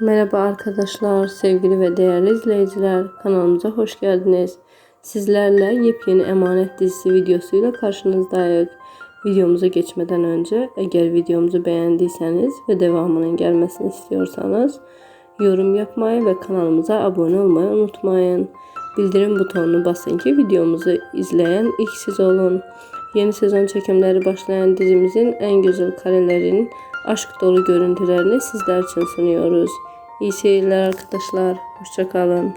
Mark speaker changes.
Speaker 1: Merhaba arkadaşlar, sevgili ve değerli izleyiciler. Kanalımıza hoş geldiniz. Sizlerle yepyeni Emanet dizisi videosuyla karşınızdayız. Videomuza geçmeden önce eğer videomuzu beğendiyseniz ve devamının gelmesini istiyorsanız yorum yapmayı ve kanalımıza abone olmayı unutmayın. Bildirim butonunu basın ki videomuzu izleyen ilk siz olun. Yeni sezon çekimleri başlayan dizimizin en güzel karelerin aşk dolu görüntülerini sizler için sunuyoruz. İyi seyirler arkadaşlar. Hoşçakalın.